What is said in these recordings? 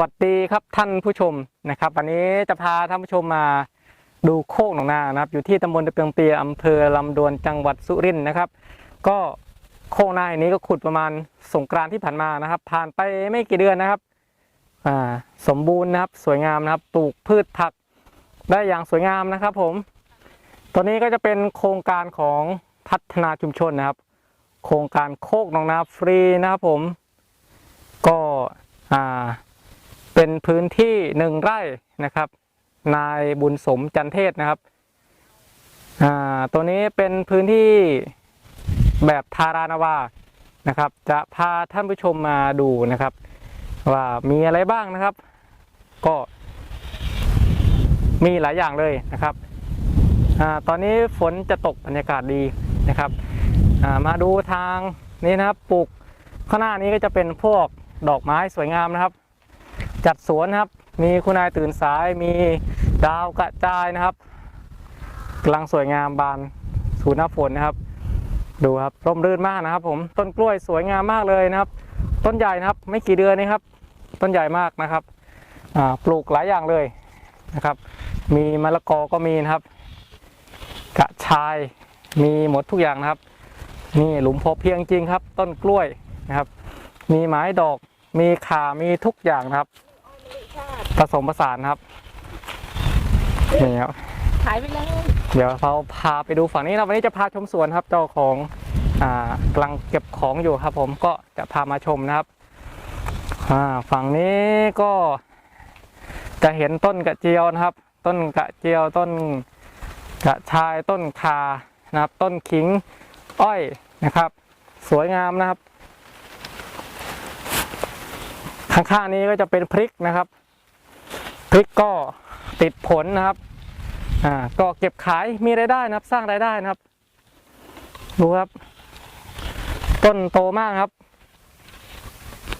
วัสดีครับท่านผู้ชมนะครับ วันนี้จะพาท่านผู้ชมมาดูโคกหนองนานะครับ อยู่ที่ตำบลตะเปียงเปียอำเภอลำดวนจังหวัดสุรินทร์นะครับ ก็โคกนาแห่งนี้ก็ขุดประมาณสงกรานต์ที่ผ่านมานะครับ ผ่านไปไม่กี่เดือนนะครับอ่าสมบูรณ์นะครับสวยงามนะครับปลูกพืชผักได้อย่างสวยงามนะครับ ผมตัวนี้ก็จะเป็นโครงการของพัฒนาชุมชนนะครับ โครงการโคกหนองนาฟรีนะครับ ผมก็อ่า เป็นพื้นที่หนึ่งไร่นะครับ นายบุญสมจันเทศนะครับอ่าตัวนี้เป็นพื้นที่แบบทารานาวานะครับ จะพาท่านผู้ชมมาดูนะครับ ว่ามีอะไรบ้างนะครับ ก็มีหลายอย่างเลยนะครับอาตอนนี้ฝนจะตกบรรยากาศดีนะครับ มาดูทางนี้นะครับปลูกข้างหน้านี้ก็จะเป็นพวกดอกไม้สวยงามนะครับ จัดสวนครับ มีคุณนายตื่นสายมีดาวกระจายนะครับกำลังสวยงามบานสูนหน้าฝนนะครับ ดูครับร่มรื่นมากนะครับ ผมต้นกล้วยสวยงามมากเลยนะครับ ต้นใหญ่นะครับ ไม่กี่เดือนนี้ครับ ต้นใหญ่มากนะครับปลูกหลายอย่างเลยนะครับ มีมะละกอก็มีนะครับ กระชายมีหมดทุกอย่างนะครับ นี่หลุมพอเพียงจริงครับ ต้นกล้วยนะครับ มีไม้ดอกมีขามีทุกอย่างนะครับ ผสมผสานครับนี่ครับขายไปเลยเดี๋ยวเราพาไปดูฝั่งนี้นะวันนี้จะพาชมสวนครับเจ้าของอ่ากำลังเก็บของอยู่ครับ ผมก็จะพามาชมนะครับอ่าฝั่งนี้ก็จะเห็นต้นกระเจียวนะครับ ต้นกระเจียวต้นกระชายต้นคานะครับ ต้นขิงอ้อยนะครับ สวยงามนะครับ ข้างๆนี้ก็จะเป็นพริกนะครับ พริกก็ติดผลนะครับอ่าก็เก็บขายมีรายได้นะครับ สร้างรายได้นะครับ ดูครับ ต้นโตมากครับ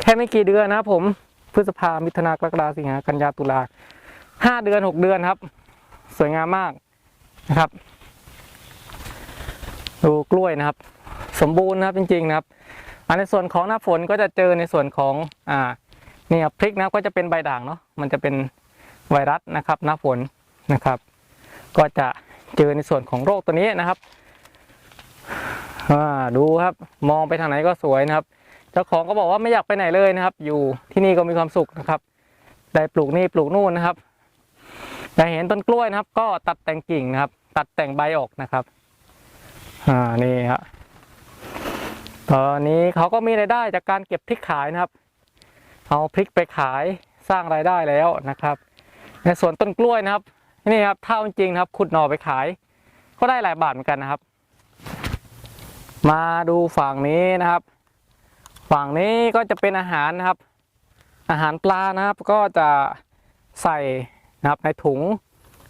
แค่ไม่กี่เดือนนะครับผมพฤษภามิถุนากรกฎาสิงหากันยาตุลาห้าเดือนหกเดือนครับ สวยงามมากนะครับ ดูกล้วยนะครับ สมบูรณ์นะครับจริงๆนะครับอันในส่วนของหน้าฝนก็จะเจอในส่วนของอ่าเนี่ยพริกนะก็จะเป็นใบด่างเนาะมันจะเป็น ไวรัสนะครับหน้าฝนนะครับ ก็จะเจอในส่วนของโรคตัวนี้นะครับอ่าดูครับมองไปทางไหนก็สวยนะครับ เจ้าของก็บอกว่าไม่อยากไปไหนเลยนะครับ อยู่ที่นี่ก็มีความสุขนะครับ ได้ปลูกนี่ปลูกนู่นนะครับได้เห็นต้นกล้วยนะครับ ก็ตัดแต่งกิ่งนะครับ ตัดแต่งใบออกนะครับ อ่านี่ครับตอนนี้เขาก็มีรายได้จากการเก็บพริกขายนะครับ เอาพริกไปขายสร้างรายได้แล้วนะครับ ในสวนต้นกล้วยนะครับนี่ครับเท่าจริงครับขุดหน่อไปขาย ก็ได้หลายบาทเหมือนกันนะครับ มาดูฝั่งนี้นะครับ ฝั่งนี้ก็จะเป็นอาหารนะครับ อาหารปลานะครับก็จะใส่นะครับในถุง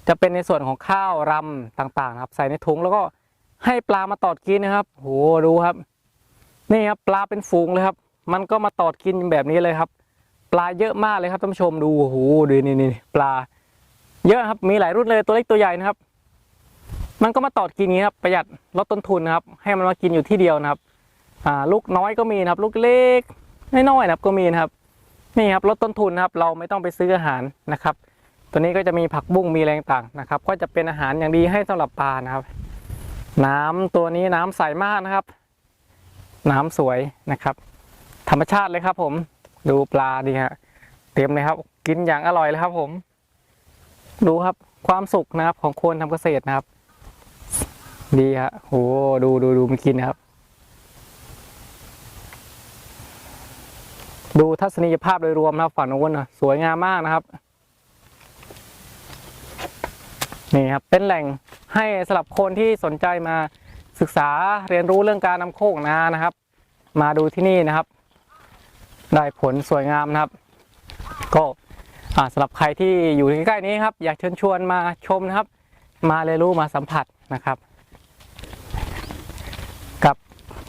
จะเป็นในส่วนของข้าวรำต่างๆนะครับ ใส่ในถุงแล้วก็ให้ปลามาตอดกินนะครับโหดูครับ นี่ครับปลาเป็นฝูงเลยครับ มันก็มาตอดกินแบบนี้เลยครับ ปลาเยอะมากเลยครับท่านผู้ชมดูโอ้โหดูนี่นี่ปลา เยอะครับมีหลายรุ่นเลยตัวเล็กตัวใหญ่นะครับ มันก็มาตอดกินนี้ครับประหยัดลดต้นทุนนะครับ ให้มันมากินอยู่ที่เดียวนะครับ อ่า ลูกน้อยก็มีนะครับ ลูกเล็กน้อยๆนะครับก็มีนะครับนี่ครับลดต้นทุนนะครับ เราไม่ต้องไปซื้ออาหารนะครับ ตัวนี้ก็จะมีผักบุ้งมีแรงต่างนะครับ ก็จะเป็นอาหารอย่างดีให้สำหรับปลานะครับ น้ำตัวนี้น้ำใสมากนะครับ น้ำสวยนะครับ ธรรมชาติเลยครับผม ดูปลาดีฮะเต็มเลยครับ กินอย่างอร่อยเลยครับ ผม ดูครับความสุขนะครับ ของคนทำเกษตรนะครับ ดีฮะโหดูดูดูมันกินนะครับ ดูทัศนียภาพโดยรวมนะครับฝั่งโน้นนะสวยงามมากนะครับนี่ครับเป็นแหล่งให้สำหรับคนที่สนใจมาศึกษาเรียนรู้เรื่องการนำโคกนานะครับ มาดูที่นี่นะครับ ได้ผลสวยงามนะครับ ก็สำหรับใครที่อยู่ใกล้ๆนี้ครับ อยากเชิญชวนมาชมนะครับ มาเรียนรู้มาสัมผัสนะครับ กับ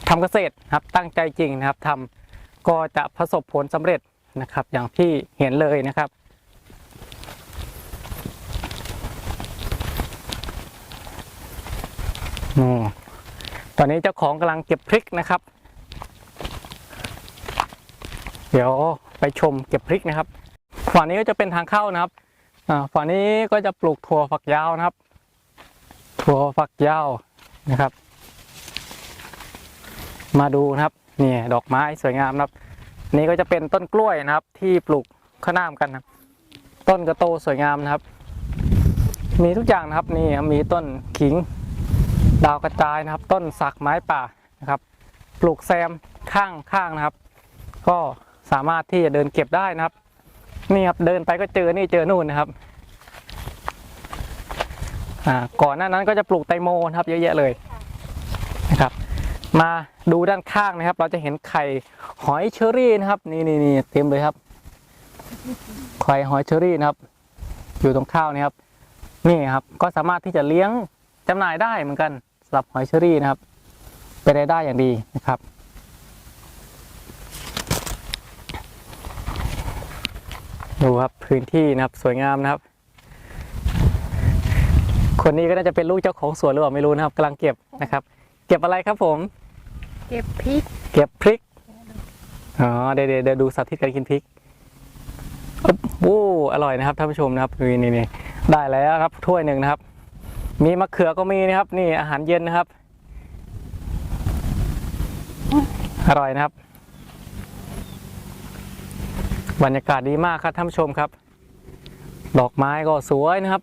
ทำเกษตรครับตั้งใจจริงนะครับทำก็จะประสบผลสำเร็จนะครับ อย่างที่เห็นเลยนะครับอตอนนี้เจ้าของกำลังเก็บพริกนะครับ เดี๋ยวไปชมเก็บพริกนะครับฝั่งนี้ก็จะเป็นทางเข้านะครับฝั่งนี้ก็จะปลูกถั่วฝักยาวนะครับ ถั่วฝักยาวนะครับ มาดูนะครับนี่ดอกไม้สวยงามนะครับ นี่ก็จะเป็นต้นกล้วยนะครับ ที่ปลูกข้างหน้ามกันนะครับต้นก็โตสวยงามนะครับ มีทุกอย่างนะครับนี่มีต้นขิงดาวกระจายนะครับ ต้นสักไม้ป่านะครับ ปลูกแซมข้างข้างนะครับ ก็ สามารถที่จะเดินเก็บได้นะครับ นี่ครับเดินไปก็เจอนี่เจอนู่นนะครับก่อนหน้านั้นก็จะปลูกแตโมนะครับ เยอะแยะเลยนะครับ มาดูด้านข้างนะครับ เราจะเห็นไข่หอยเชอรี่นะครับ นี่นี่นี่เต็มเลยครับ ไข่หอยเชอรี่นะครับ อยู่ตรงข้าวนี่ครับ นี่ครับ ก็สามารถที่จะเลี้ยงจำหน่ายได้เหมือนกันสำหรับหอยเชอรี่นะครับเป็นรายได้อย่างดีนะครับ ดูครับพื้นที่นะครับสวยงามนะครับ คนนี้ก็น่าจะเป็นลูกเจ้าของสวนหรือเปล่าไม่รู้นะครับกำลังเก็บนะครับ เก็บอะไรครับผม เก็บพริก เก็บพริกอ๋อเดี๋ยวเดี๋ยวเดี๋ยวดูสาธิตการกินพริกอุ๊บโอ้อร่อยนะครับท่านผู้ชมนะครับนี่นี่นี่ได้แล้วครับถ้วยหนึ่งนะครับ มีมะเขือก็มีนะครับ นี่อาหารเย็นนะครับ อร่อยนะครับ บรรยากาศดีมากครับท่านผู้ชมครับ ดอกไม้ก็สวยนะครับ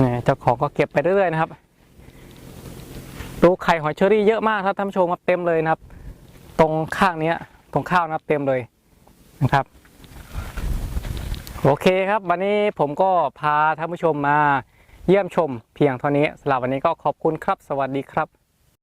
นี่เจ้าของก็เก็บไปเรื่อยๆนะครับ ดูไข่หอยเชอรี่เยอะมากครับท่านผู้ชมครับเต็มเลยนะครับ ตรงข้างเนี้ย ตรงข้าวนะครับเต็มเลยนะครับ โอเคครับ วันนี้ผมก็พาท่านผู้ชมมาเยี่ยมชมเพียงเท่านี้สำหรับวันนี้ก็ขอบคุณครับ สวัสดีครับ